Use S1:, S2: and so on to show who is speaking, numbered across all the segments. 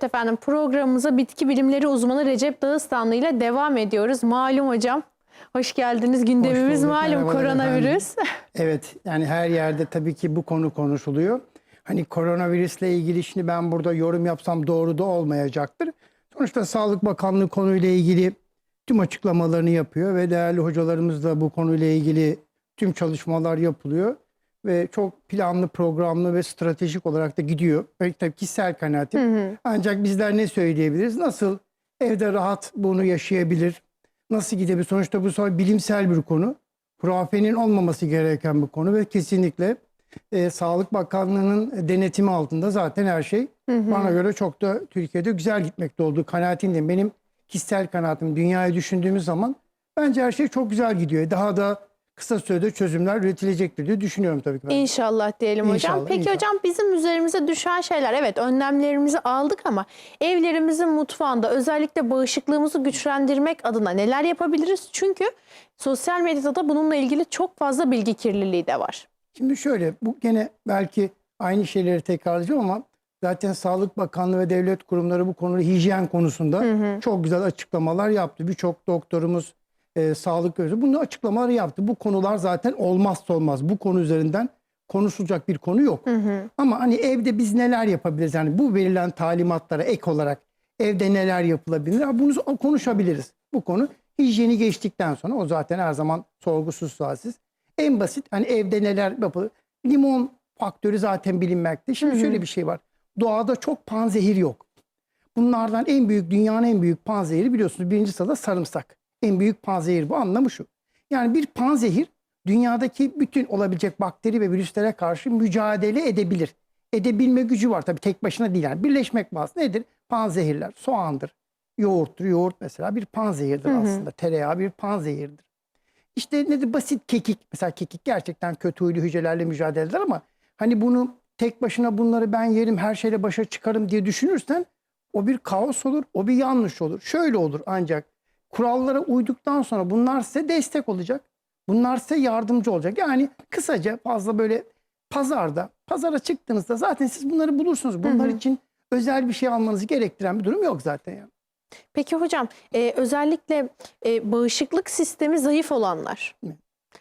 S1: Evet efendim programımıza bitki bilimleri uzmanı Recep Dağıstanlı ile devam ediyoruz. Malum hocam hoş geldiniz. Gündemimiz
S2: bulduk,
S1: malum koronavirüs.
S2: Evet yani her yerde tabii ki bu konu konuşuluyor. Hani koronavirüsle ilgili şimdi ben burada yorum yapsam doğru da olmayacaktır. Sonuçta Sağlık Bakanlığı konuyla ilgili tüm açıklamalarını yapıyor ve değerli hocalarımız da bu konuyla ilgili tüm çalışmalar yapılıyor. Ve çok planlı, programlı ve stratejik olarak da gidiyor. Belki tabii kişisel kanaatim. Ancak bizler ne söyleyebiliriz? Nasıl evde rahat bunu yaşayabilir? Nasıl gidebilir? Sonuçta bu sonra bilimsel bir konu. Hurafenin olmaması gereken bir konu ve kesinlikle e, Sağlık Bakanlığı'nın denetimi altında zaten her şey bana göre çok da Türkiye'de güzel gitmekte olduğu kanaatindeyim. Benim kişisel kanaatim dünyayı düşündüğümüz zaman bence her şey çok güzel gidiyor. Daha da kısa sürede çözümler üretilecektir diye düşünüyorum tabii ki. ben.
S1: İnşallah diyelim hocam.
S2: İnşallah,
S1: Peki
S2: inşallah.
S1: hocam bizim üzerimize düşen şeyler evet önlemlerimizi aldık ama evlerimizin mutfağında özellikle bağışıklığımızı güçlendirmek adına neler yapabiliriz? Çünkü sosyal medyada da bununla ilgili çok fazla bilgi kirliliği de var.
S2: Şimdi şöyle bu gene belki aynı şeyleri tekrarlayacağım ama zaten Sağlık Bakanlığı ve devlet kurumları bu konuda hijyen konusunda çok güzel açıklamalar yaptı. Birçok doktorumuz, e, sağlık gözü bunu açıklamalar yaptı. Bu konular zaten olmazsa olmaz. Bu konu üzerinden konuşulacak bir konu yok. Ama hani evde biz neler yapabiliriz? Yani bu verilen talimatlara ek olarak evde neler yapılabilir? Ha, Bunu konuşabiliriz. Bu konu hijyeni geçtikten sonra o zaten her zaman sorgusuz sualsiz. En basit hani evde neler yapılır? Limon faktörü zaten bilinmekte. Şimdi şöyle bir şey var. Doğada çok panzehir yok. Bunlardan en büyük dünyanın en büyük panzehiri biliyorsunuz birinci sırada sarımsak. En büyük panzehir bu anlamı şu. Yani bir panzehir dünyadaki bütün olabilecek bakteri ve virüslere karşı mücadele edebilir. Edebilme gücü var tabii tek başına değil. Yani birleşmek bazı nedir? Panzehirler, soğandır, yoğurttur. Yoğurt mesela bir panzehirdir aslında. Tereyağı bir panzehirdir. İşte nedir basit kekik. Mesela kekik gerçekten kötü huylu hücrelerle mücadele eder ama hani bunu tek başına bunları ben yerim her şeyle başa çıkarım diye düşünürsen o bir kaos olur, o bir yanlış olur. Şöyle olur ancak kurallara uyduktan sonra bunlar size destek olacak. Bunlar size yardımcı olacak. Yani kısaca fazla böyle pazarda, pazara çıktığınızda zaten siz bunları bulursunuz. Bunlar için özel bir şey almanızı gerektiren bir durum yok zaten yani.
S1: Peki hocam e, özellikle e, bağışıklık sistemi zayıf olanlar.
S2: Evet.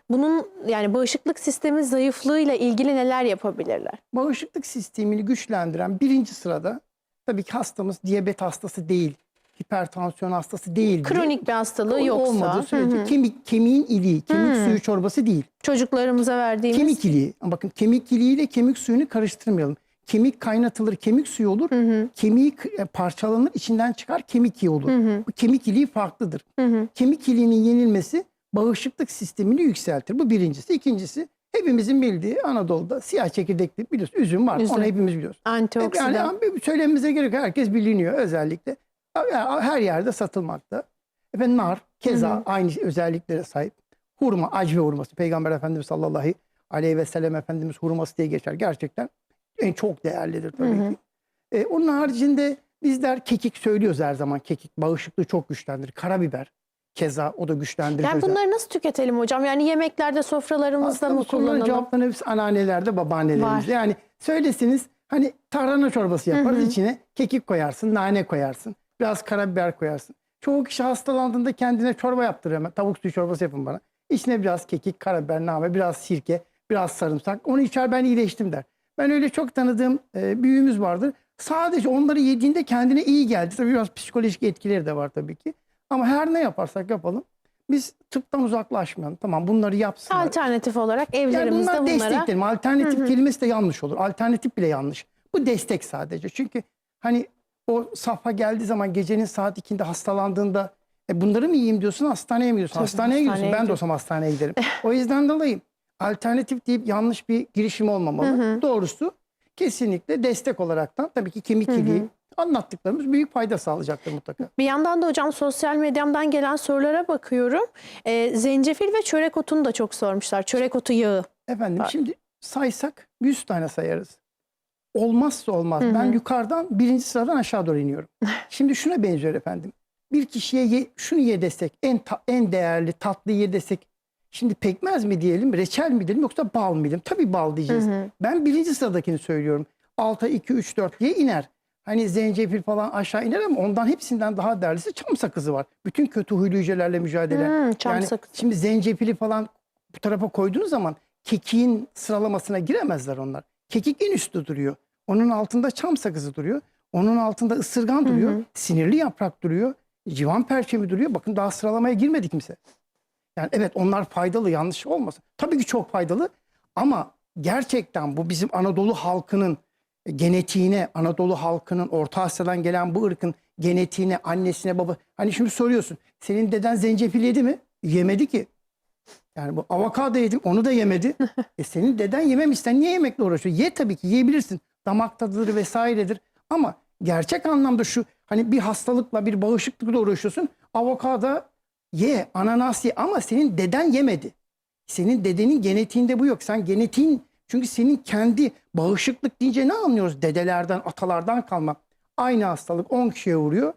S1: Bunun yani bağışıklık sistemi zayıflığıyla ilgili neler yapabilirler?
S2: Bağışıklık sistemini güçlendiren birinci sırada tabii ki hastamız diyabet hastası değil, hipertansiyon hastası değil.
S1: Kronik bir hastalığı yoksa
S2: olmadığı
S1: hı
S2: sürece
S1: hı,
S2: kemik kemiğin iliği, kemik suyu çorbası değil.
S1: çocuklarımıza verdiğimiz
S2: Kemik iliği. Bakın kemik iliğiyle kemik suyunu karıştırmayalım. Kemik kaynatılır, kemik suyu olur. Kemiği k- e, parçalanır, içinden çıkar, kemik iliği olur. Bu kemik iliği farklıdır. Kemik iliğinin yenilmesi bağışıklık sistemini yükseltir. Bu birincisi. İkincisi hepimizin bildiği Anadolu'da siyah çekirdekli biliyorsun üzüm var.
S1: Üzüm.
S2: Onu hepimiz biliyoruz.
S1: antioksidan.
S2: Yani söylememize gerek. Herkes biliniyor özellikle. Her yerde satılmakta. Efendim nar keza aynı özelliklere sahip. Hurma, acve hurması. Peygamber Efendimiz sallallahu aleyhi ve sellem Efendimiz hurması diye geçer. Gerçekten en çok değerlidir tabii ki. E, onun haricinde bizler kekik söylüyoruz her zaman. Kekik bağışıklığı çok güçlendirir. Karabiber keza o da güçlendirir.
S1: yani bunları nasıl tüketelim hocam? Yani yemeklerde sofralarımızda
S2: Aslında
S1: mı kullanalım?
S2: cevaplarını hepsi anneannelerde, babaannelerimizde. Yani söylesiniz hani tarhana çorbası yaparız.
S1: Hı hı.
S2: içine kekik koyarsın, nane koyarsın. Biraz karabiber koyarsın. Çoğu kişi hastalandığında kendine çorba yaptırıyor hemen. Tavuk suyu çorbası yapın bana. İçine biraz kekik, karabiber, nane, biraz sirke, biraz sarımsak. Onu içer ben iyileştim der. Ben öyle çok tanıdığım e, büyüğümüz vardır. Sadece onları yediğinde kendine iyi geldi. Tabii biraz psikolojik etkileri de var tabii ki. Ama her ne yaparsak yapalım biz tıptan uzaklaşmayalım. Tamam bunları yapsınlar.
S1: Alternatif olarak
S2: Yani
S1: evlerimizde
S2: bunlar
S1: bunlara
S2: desteklerim. Alternatif kelimesi de yanlış olur. Alternatif bile yanlış. Bu destek sadece. Çünkü hani o safha geldiği zaman gecenin saat 2'de hastalandığında e bunları mı yiyeyim diyorsun hastaneye mi gidiyorsun?
S1: Tabii,
S2: hastaneye gidiyorsun.
S1: hastaneye
S2: Ben de olsam hastaneye giderim. o yüzden dolayı alternatif deyip yanlış bir girişim olmamalı. Doğrusu kesinlikle destek olaraktan tabii ki kemik iliği anlattıklarımız büyük fayda sağlayacaktır mutlaka.
S1: Bir yandan da hocam sosyal medyamdan gelen sorulara bakıyorum. Ee, zencefil ve çörek otunu da çok sormuşlar. Çörek otu yağı.
S2: Efendim
S1: Var.
S2: şimdi saysak 100 tane sayarız. Olmazsa olmaz.
S1: Hı hı.
S2: Ben yukarıdan birinci sıradan aşağı doğru iniyorum. şimdi şuna benziyor efendim. Bir kişiye ye, şunu ye desek en ta- en değerli tatlı ye desek şimdi pekmez mi diyelim reçel mi diyelim yoksa bal mı diyelim? Tabii bal diyeceğiz. Ben birinci sıradakini söylüyorum. Alta 2 3 4 diye iner. hani zencefil falan aşağı iner ama ondan hepsinden daha değerlisi çam sakızı var. Bütün kötü huylu hücrelerle mücadele.
S1: Hmm, çam
S2: yani
S1: sakızı.
S2: şimdi zencefili falan bu tarafa koyduğunuz zaman kekiğin sıralamasına giremezler onlar. Kekik en üstte duruyor. Onun altında çam sakızı duruyor. Onun altında ısırgan duruyor. Sinirli yaprak duruyor. Civan perçemi duruyor. Bakın daha sıralamaya girmedi kimse. Yani evet onlar faydalı yanlış olmasın. Tabii ki çok faydalı ama gerçekten bu bizim Anadolu halkının genetiğine, Anadolu halkının Orta Asya'dan gelen bu ırkın genetiğine, annesine, baba. Hani şimdi soruyorsun. Senin deden zencefil yedi mi? Yemedi ki. Yani bu avokado yedim onu da yemedi. e senin deden yememiş sen niye yemekle uğraşıyorsun? Ye tabii ki yiyebilirsin. Damak tadıdır vesairedir. Ama gerçek anlamda şu hani bir hastalıkla bir bağışıklıkla uğraşıyorsun. Avokado ye, ananas ye ama senin deden yemedi. Senin dedenin genetiğinde bu yok. Sen genetiğin çünkü senin kendi bağışıklık deyince ne anlıyoruz? Dedelerden, atalardan kalma. Aynı hastalık 10 kişiye vuruyor.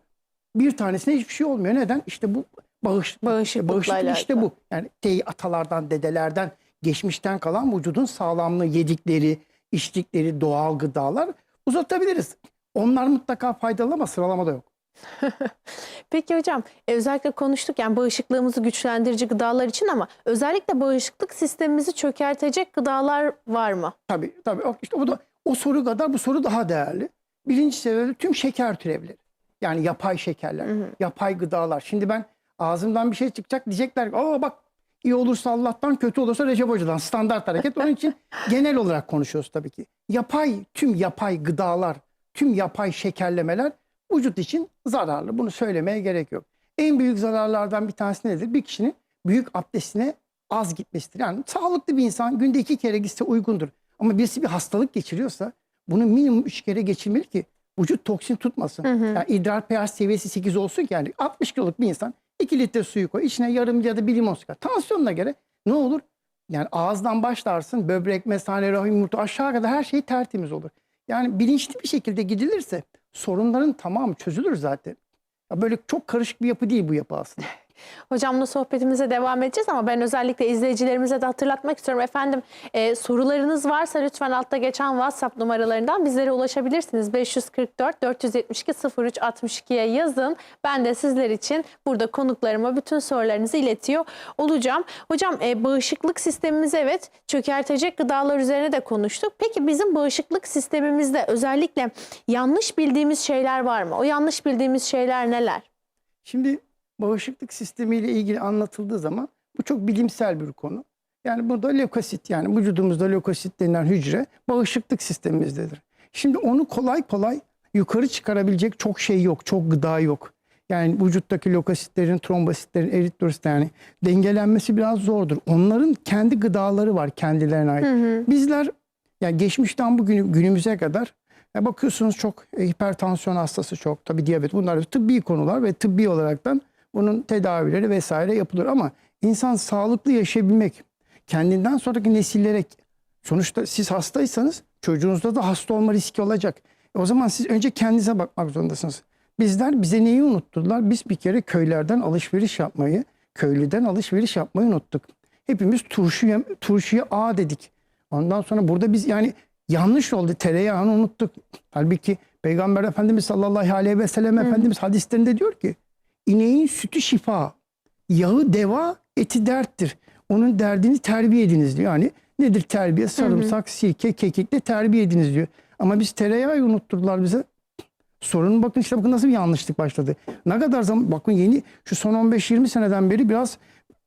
S2: Bir tanesine hiçbir şey olmuyor. Neden? İşte bu bağış,
S1: Bağışıklıkla
S2: bağışıklık işte bu. Yani tey atalardan, dedelerden, geçmişten kalan vücudun sağlamlığı, yedikleri, içtikleri doğal gıdalar uzatabiliriz. Onlar mutlaka faydalı ama sıralamada yok.
S1: Peki hocam e, özellikle konuştuk yani bağışıklığımızı güçlendirici gıdalar için ama özellikle bağışıklık sistemimizi çökertecek gıdalar var mı?
S2: Tabii tabii. O- İşte bu da o soru kadar bu soru daha değerli. Birinci sebebi tüm şeker türevleri. Yani yapay şekerler, yapay gıdalar. Şimdi ben ağzımdan bir şey çıkacak diyecekler ki aa bak iyi olursa Allah'tan kötü olursa Recep Hoca'dan standart hareket. Onun için genel olarak konuşuyoruz tabii ki. Yapay tüm yapay gıdalar, tüm yapay şekerlemeler vücut için zararlı. Bunu söylemeye gerek yok. En büyük zararlardan bir tanesi nedir? Bir kişinin büyük abdestine az gitmesidir. Yani sağlıklı bir insan günde iki kere gitse uygundur. Ama birisi bir hastalık geçiriyorsa bunu minimum üç kere geçirmeli ki vücut toksin tutmasın. Yani idrar pH seviyesi 8 olsun ki yani 60 kiloluk bir insan 2 litre suyu koy içine yarım ya da bir limon sıkar. Tansiyonuna göre ne olur? Yani ağızdan başlarsın böbrek, mesane, rahim, yumurta aşağı kadar her şey tertemiz olur. Yani bilinçli bir şekilde gidilirse sorunların tamamı çözülür zaten. Ya böyle çok karışık bir yapı değil bu yapı aslında.
S1: Hocamla sohbetimize devam edeceğiz ama ben özellikle izleyicilerimize de hatırlatmak istiyorum. Efendim e, sorularınız varsa lütfen altta geçen WhatsApp numaralarından bizlere ulaşabilirsiniz. 544 472 03 62'ye yazın. Ben de sizler için burada konuklarıma bütün sorularınızı iletiyor olacağım. Hocam e, bağışıklık sistemimizi evet çökertecek gıdalar üzerine de konuştuk. Peki bizim bağışıklık sistemimizde özellikle yanlış bildiğimiz şeyler var mı? O yanlış bildiğimiz şeyler neler?
S2: Şimdi bağışıklık sistemiyle ilgili anlatıldığı zaman bu çok bilimsel bir konu. Yani burada lökosit yani vücudumuzda lökosit denilen hücre bağışıklık sistemimizdedir. Şimdi onu kolay kolay yukarı çıkarabilecek çok şey yok, çok gıda yok. Yani vücuttaki lökositlerin, trombositlerin, eritrosit yani dengelenmesi biraz zordur. Onların kendi gıdaları var kendilerine ait. Bizler yani geçmişten bugün günümüze kadar ya bakıyorsunuz çok hipertansiyon hastası çok, tabii diyabet bunlar tıbbi konular ve tıbbi olaraktan bunun tedavileri vesaire yapılır ama insan sağlıklı yaşayabilmek, kendinden sonraki nesillere sonuçta siz hastaysanız çocuğunuzda da hasta olma riski olacak. E o zaman siz önce kendinize bakmak zorundasınız. Bizler bize neyi unutturdular? Biz bir kere köylerden alışveriş yapmayı, köylüden alışveriş yapmayı unuttuk. Hepimiz turşuya, turşuya A dedik. Ondan sonra burada biz yani yanlış oldu. Tereyağını unuttuk. Halbuki Peygamber Efendimiz sallallahu aleyhi ve sellem Efendimiz hadislerinde diyor ki ineğin sütü şifa, yağı deva, eti derttir. Onun derdini terbiye ediniz diyor. Yani nedir terbiye? Sarımsak, sirke, kekikle terbiye ediniz diyor. Ama biz tereyağı unutturdular bize. Sorunun bakın işte bakın nasıl bir yanlışlık başladı. Ne kadar zaman bakın yeni şu son 15-20 seneden beri biraz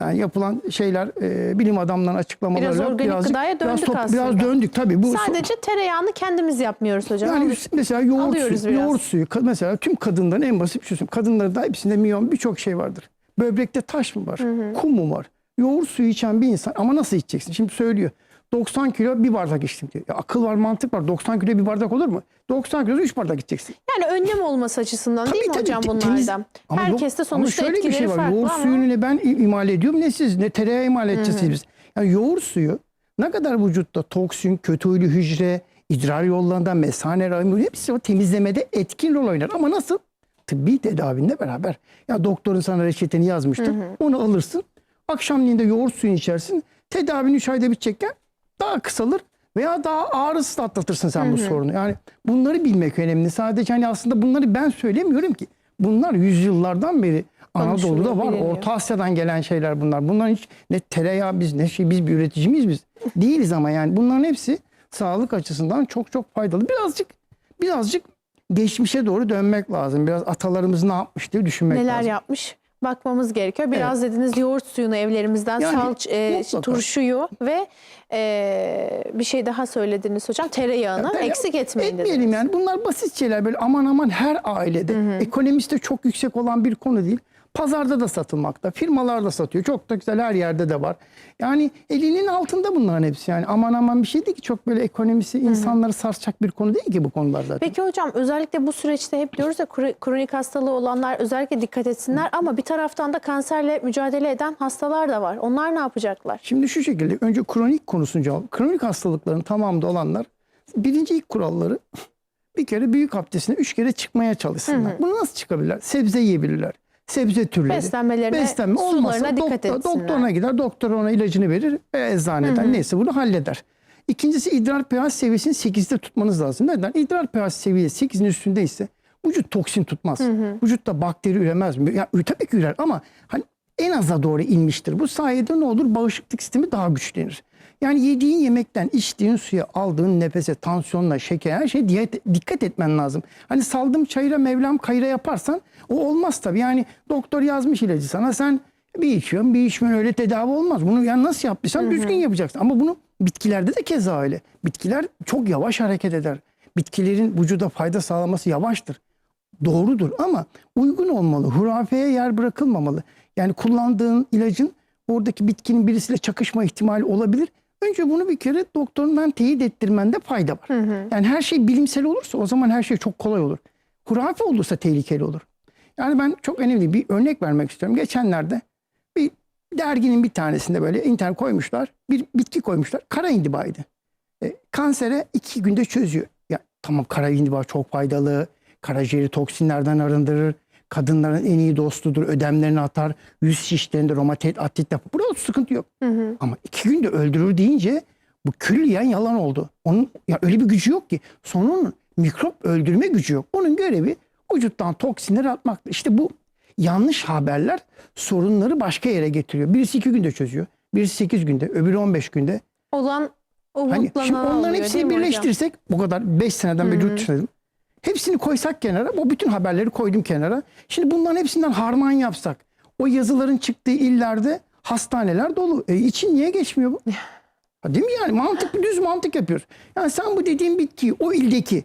S2: yani yapılan şeyler e, bilim adamlarının açıklamalarıyla
S1: Biraz organik
S2: birazcık-
S1: gıdaya
S2: biraz,
S1: döndük aslında.
S2: biraz döndük tabii. Bu so-
S1: Sadece tereyağını kendimiz yapmıyoruz hocam.
S2: yani
S1: Alış-
S2: mesela yoğurt
S1: alıyoruz
S2: suyu,
S1: biraz.
S2: yoğurt suyu mesela tüm kadınların en basit bir şey söyleyeyim. Kadınların da hepsinde miyon birçok şey vardır. Böbrekte taş mı var? Kum mu var? Yoğurt suyu içen bir insan ama nasıl içeceksin? Şimdi söylüyor. 90 kilo bir bardak içtim diyor. Ya akıl var mantık var. 90 kilo bir bardak olur mu? 90 kilo 3 bardak içeceksin.
S1: Yani önlem olması açısından değil mi
S2: Tabii,
S1: hocam bunlardan? Herkeste sonuçta
S2: ama şöyle bir şey var. Yoğurt
S1: ama.
S2: suyunu ne ben imal ediyorum ne siz ne tereyağı imal edeceğiz biz. Yani yoğurt suyu ne kadar vücutta toksin, kötü huylu hücre, idrar yollarında mesane, rahim hepsi o temizlemede etkin rol oynar. Ama nasıl? Tıbbi tedavinle beraber. Ya doktorun sana reçeteni yazmıştır. Onu alırsın. Akşamleyin de yoğurt suyunu içersin. Tedavin 3 ayda bitecekken daha kısalır. Veya daha ağrısız atlatırsın sen bu sorunu. Yani bunları bilmek önemli. Sadece hani aslında bunları ben söylemiyorum ki. Bunlar yüzyıllardan beri Anadolu'da var. Orta Asya'dan gelen şeyler bunlar. Bunların hiç ne tereyağı biz ne şey biz bir üretici miyiz biz? Değiliz ama yani bunların hepsi sağlık açısından çok çok faydalı. Birazcık birazcık geçmişe doğru dönmek lazım. Biraz atalarımız ne yapmış diye düşünmek
S1: Neler
S2: lazım.
S1: yapmış bakmamız gerekiyor. Biraz dediniz yoğurt suyunu evlerimizden
S2: Yani
S1: salç, e,
S2: mutlaka.
S1: turşuyu ve e, bir şey daha söylediniz hocam tereyağını
S2: Tereyağı
S1: eksik etmeyin dediniz.
S2: Etmeyelim yani. Bunlar basit şeyler böyle aman aman her ailede. Ekonomisi de çok yüksek olan bir konu değil. Pazarda da satılmakta. Firmalar da satıyor. Çok da güzel her yerde de var. Yani elinin altında bunların hepsi. Yani aman aman bir şey değil ki. Çok böyle ekonomisi insanları sarsacak bir konu değil ki bu konular zaten.
S1: Peki hocam özellikle bu süreçte hep diyoruz ya kro- kronik hastalığı olanlar özellikle dikkat etsinler ama bir taraftan da kanserle mücadele eden hastalar da var. Onlar ne yapacaklar?
S2: Şimdi şu şekilde önce kronik konusunu cevap. Kronik hastalıkların tamamında olanlar birinci ilk kuralları bir kere büyük abdestine üç kere çıkmaya çalışsınlar. Bunu nasıl çıkabilirler? Sebze yiyebilirler. Sebze türleri.
S1: Beslenmelerine,
S2: Beslenme
S1: dikkat
S2: doktor, doktoruna gider. Doktor ona ilacını verir ve eczaneden neyse bunu halleder. İkincisi idrar pH seviyesini 8'de tutmanız lazım. Neden? İdrar pH seviyesi 8'in üstündeyse vücut toksin tutmaz. Vücutta bakteri üremez mi? Ya, tabii ki ürer ama hani en aza doğru inmiştir. Bu sayede ne olur? Bağışıklık sistemi daha güçlenir. Yani yediğin yemekten, içtiğin suya, aldığın nefese, tansiyonla, şeker her şeye diyet, dikkat etmen lazım. Hani saldım çayıra Mevlam kayıra yaparsan o olmaz tabii. Yani doktor yazmış ilacı sana sen bir içiyorsun bir içmiyorsun öyle tedavi olmaz. Bunu yani nasıl yaptıysan düzgün yapacaksın. Ama bunu bitkilerde de keza öyle. Bitkiler çok yavaş hareket eder. Bitkilerin vücuda fayda sağlaması yavaştır doğrudur ama uygun olmalı. Hurafeye yer bırakılmamalı. Yani kullandığın ilacın oradaki bitkinin birisiyle çakışma ihtimali olabilir. Önce bunu bir kere doktorundan teyit ettirmende fayda var. Yani her şey bilimsel olursa o zaman her şey çok kolay olur. Hurafe olursa tehlikeli olur. Yani ben çok önemli bir örnek vermek istiyorum. Geçenlerde bir derginin bir tanesinde böyle internet koymuşlar. Bir bitki koymuşlar. Kara indibaydı. E, kansere iki günde çözüyor. Ya tamam kara indiba çok faydalı. Karaciğeri toksinlerden arındırır. Kadınların en iyi dostudur. Ödemlerini atar. Yüz şişlerinde romatid artrit yapar. Burada sıkıntı yok. Ama iki günde öldürür deyince bu külliyen yalan oldu. Onun ya öyle bir gücü yok ki. Sonun mikrop öldürme gücü yok. Onun görevi vücuttan toksinleri atmaktır. İşte bu yanlış haberler sorunları başka yere getiriyor. Birisi iki günde çözüyor. Birisi sekiz günde, öbürü on beş günde.
S1: Olan
S2: Hani
S1: umutlanan
S2: şimdi onların
S1: oluyor,
S2: hepsini
S1: mi hocam?
S2: bu kadar 5 seneden beri yurt. Hepsini koysak kenara, o bütün haberleri koydum kenara. Şimdi bunların hepsinden harman yapsak, o yazıların çıktığı illerde hastaneler dolu. E için niye geçmiyor bu? Değil mi yani? Mantık bir düz mantık yapıyoruz. Yani sen bu dediğin bitkiyi o ildeki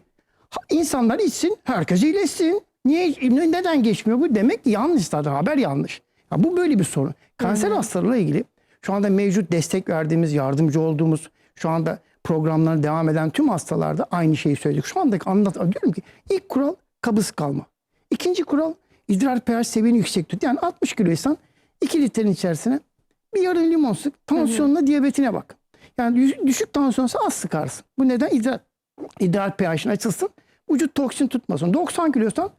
S2: insanlar içsin, herkes iyileşsin. Niye, neden geçmiyor bu? Demek ki yanlış zaten haber yanlış. Ya bu böyle bir sorun. Kanser hastalığıyla ilgili şu anda mevcut destek verdiğimiz, yardımcı olduğumuz, şu anda programlarına devam eden tüm hastalarda aynı şeyi söyledik. Şu andaki anlat diyorum ki ilk kural kabız kalma. İkinci kural idrar pH seviyeni yüksek tut. Yani 60 kiloysan 2 litrenin içerisine bir yarım limon sık. Tansiyonuna, diyabetine bak. Yani düş- düşük tansiyonsa az sıkarsın. Bu neden? İdrar, idrar pH'in açılsın. Vücut toksin tutmasın. 90 kiloysan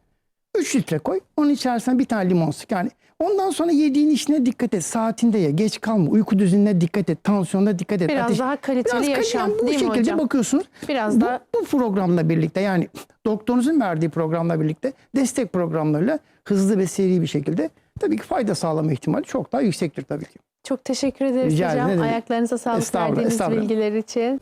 S2: 3 litre koy. Onun içerisine bir tane limon sık. Yani ondan sonra yediğin işine dikkat et. Saatinde ye. Geç kalma. Uyku düzenine dikkat et. Tansiyonuna dikkat et.
S1: Biraz
S2: Ateş-
S1: daha kaliteli
S2: Biraz
S1: yaşam
S2: yani bu
S1: değil
S2: şekilde
S1: hocam?
S2: bakıyorsunuz.
S1: Biraz
S2: bu,
S1: da
S2: bu programla birlikte yani doktorunuzun verdiği programla birlikte destek programlarıyla hızlı ve seri bir şekilde tabii ki fayda sağlama ihtimali çok daha yüksektir tabii ki.
S1: çok teşekkür ederiz
S2: Rica
S1: hocam. Ayaklarınıza sağlık verdiğiniz bilgiler için.